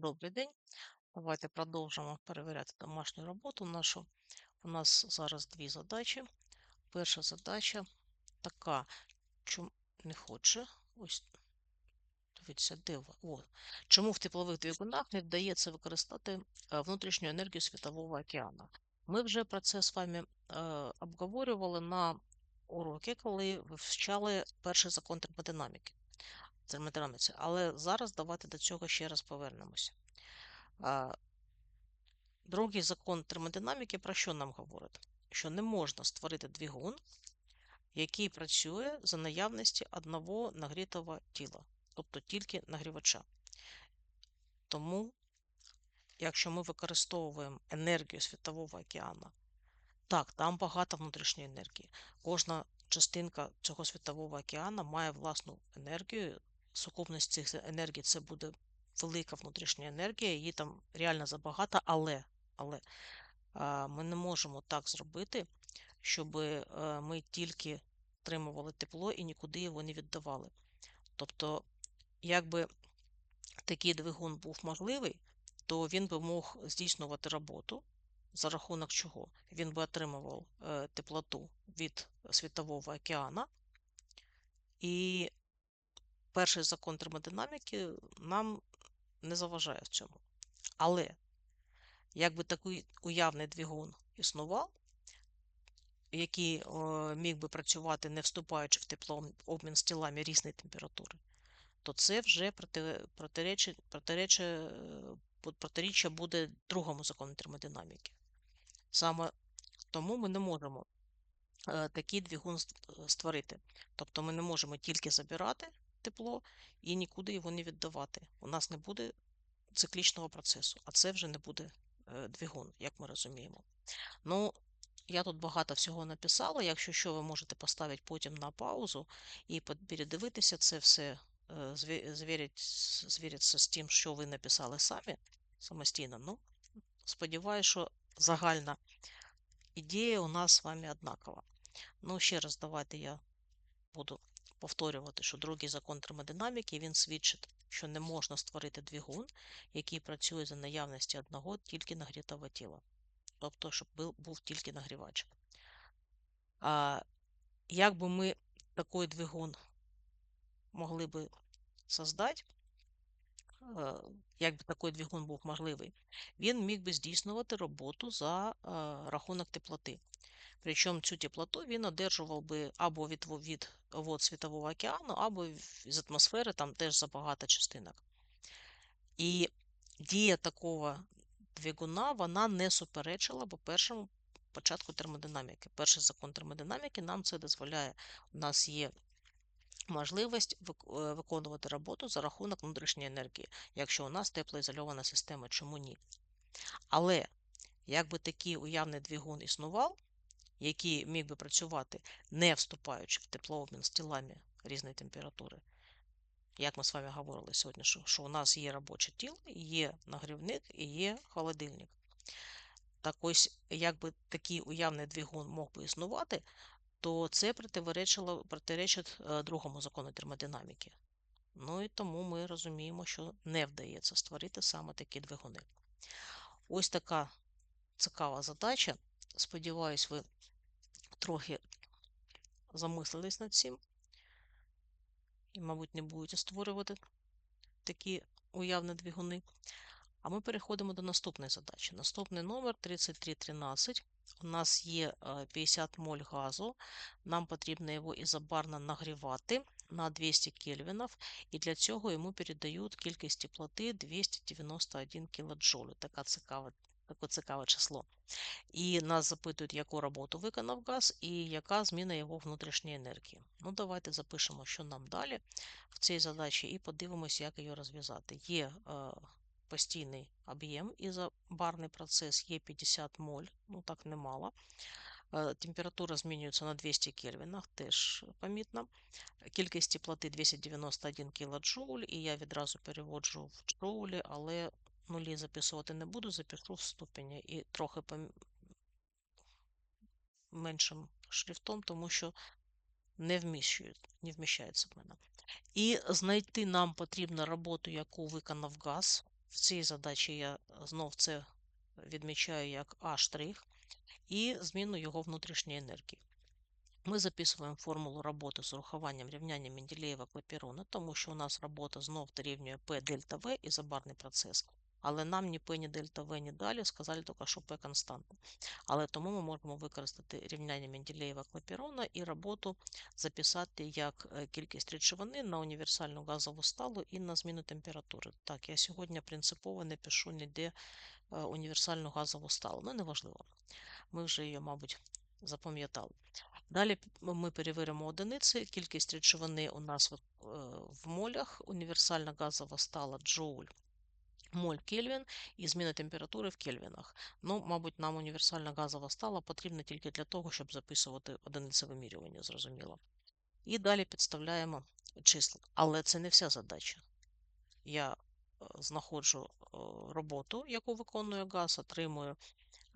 Добрий день. Давайте продовжимо перевіряти домашню роботу нашу. У нас зараз дві задачі. Перша задача така, чому не хоче. Ось, дивіться, де? О. Чому в теплових двигунах не вдається використати е, внутрішню енергію Світового океану? Ми вже про це з вами е, обговорювали на уроки, коли вивчали перший закон термодинаміки. Термодинаміці. Але зараз давайте до цього ще раз повернемося. Другий закон термодинаміки про що нам говорить? Що не можна створити двигун, який працює за наявності одного нагрітого тіла, тобто тільки нагрівача. Тому, якщо ми використовуємо енергію Світового океану, так, там багато внутрішньої енергії. Кожна частинка цього світового океану має власну енергію. Сукупність цих енергій це буде велика внутрішня енергія, її там реально забагато, але але ми не можемо так зробити, щоб ми тільки отримували тепло і нікуди його не віддавали. Тобто, якби такий двигун був можливий, то він би мог здійснювати роботу, за рахунок чого він би отримував е, теплоту від Світового океану. І перший закон термодинаміки нам не заважає в цьому. Але якби такий уявний двигун існував, який о, міг би працювати, не вступаючи в теплообмін з тілами різної температури, то це вже протиречить, протиречить, протиріччя буде другому закону термодинаміки. Саме тому ми не можемо е, такий двигун створити. Тобто ми не можемо тільки забирати тепло і нікуди його не віддавати. У нас не буде циклічного процесу, а це вже не буде е, двигун, як ми розуміємо. Ну, я тут багато всього написала. Якщо що, ви можете поставити потім на паузу і передивитися це все, е, звіритися з тим, що ви написали самі самостійно. Ну, сподіваюся, що загальна ідея у нас з вами однакова. Ну, ще раз, давайте я буду повторювати, що другий закон термодинаміки він свідчить, що не можна створити двигун, який працює за наявності одного тільки нагрітого тіла. Тобто, щоб був, тільки нагрівач. А як би ми такий двигун могли би создати, Е, якби такий двигун був можливий, він міг би здійснювати роботу за е, рахунок теплоти. Причому цю теплоту він одержував би або від від вод Світового океану, або з атмосфери, там теж забагато частинок. І дія такого двигуна вона не суперечила бо першому початку термодинаміки. Перший закон термодинаміки нам це дозволяє. У нас є можливість е, виконувати роботу за рахунок внутрішньої енергії, якщо у нас теплоізольована система, чому ні? Але якби такий уявний двигун існував, який міг би працювати, не вступаючи в теплообмін з тілами різної температури, як ми з вами говорили сьогодні, що, що у нас є робоче тіло, є нагрівник і є холодильник. Так ось, якби такий уявний двигун мог би існувати, то це протиречить е, другому закону термодинаміки. Ну і тому ми розуміємо, що не вдається створити саме такі двигуни. Ось така цікава задача. Сподіваюсь, ви трохи замислились над цим. І, мабуть, не будете створювати такі уявні двигуни. А ми переходимо до наступної задачі. Наступний номер 3313. У нас є 50 моль газу, нам потрібно його ізобарно нагрівати на 200 кельвінів, і для цього йому передають кількість теплоти 291 кДж. Таке цікаве, таке цікаве число. І нас запитують, яку роботу виконав газ і яка зміна його внутрішньої енергії. Ну, Давайте запишемо, що нам далі в цій задачі, і подивимося, як її розв'язати. Є постійний об'єм ізобарний процес є 50 моль, ну так немало. Э, температура змінюється на 200 кельвінах, теж помітно. Кількість теплоти 291 кДж, і я відразу переводжу в джоулі, але нулі записувати не буду, запишу в ступені і трохи меншим шрифтом, тому що не не вміщається в мене. І знайти нам потрібно роботу, яку виконав газ В цій задачі я знов це відмічаю як А' і зміну його внутрішньої енергії. Ми записуємо формулу роботи з урахуванням рівняння Менделєєва клапірона, тому що у нас робота знов дорівнює P дельта V ізобарний процес. Але нам ні P, ні дельта V, ні далі сказали тільки, що P константна. Але тому ми можемо використати рівняння Менделєєва клапірона і роботу записати як е, кількість речовини на універсальну газову сталу і на зміну температури. Так, я сьогодні принципово не пишу ніде е, універсальну газову сталу, ну неважливо. Ми вже її, мабуть, запам'ятали. Далі ми перевіримо одиниці. Кількість речовини у нас в е, молях, універсальна газова стала джоуль, моль Кельвін і зміна температури в кельвінах. Ну, мабуть, нам універсальна газова стала потрібна тільки для того, щоб записувати одиниці вимірювання, зрозуміло. І далі підставляємо числа. Але це не вся задача. Я е, знаходжу е, роботу, яку виконує газ, отримую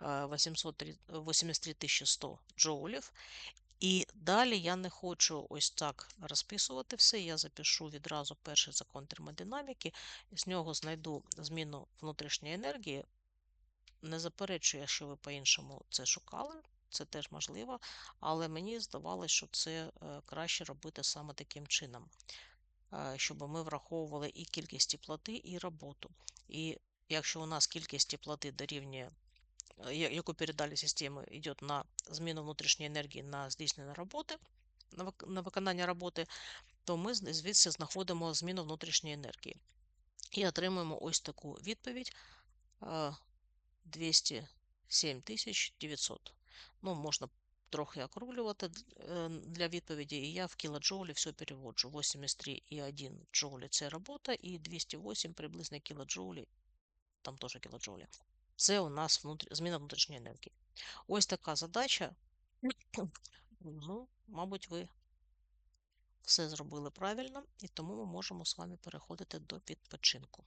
83 100 джоулів. І далі я не хочу ось так розписувати все. Я запишу відразу перший закон термодинаміки, з нього знайду зміну внутрішньої енергії. Не заперечую, що ви по-іншому це шукали, це теж можливо, але мені здавалося, що це е, краще робити саме таким чином, е, щоб ми враховували і кількість теплоти, і роботу. І якщо у нас кількість теплоти дорівнює яку передали системи, йде на зміну внутрішньої енергії на здійснення роботи, на виконання роботи, то ми звідси знаходимо зміну внутрішньої енергії. І отримуємо ось таку відповідь 207 900. Ну, можна трохи округлювати е, для відповіді, і я в кілоджоулі все переводжу. 83,1 джоулі – це робота, і 208 приблизно кілоджоулі, там теж кілоджоулі. Це у нас внутр... зміна внутрішньої енергії. Ось така задача. Ну, мабуть, ви все зробили правильно, і тому ми можемо з вами переходити до відпочинку.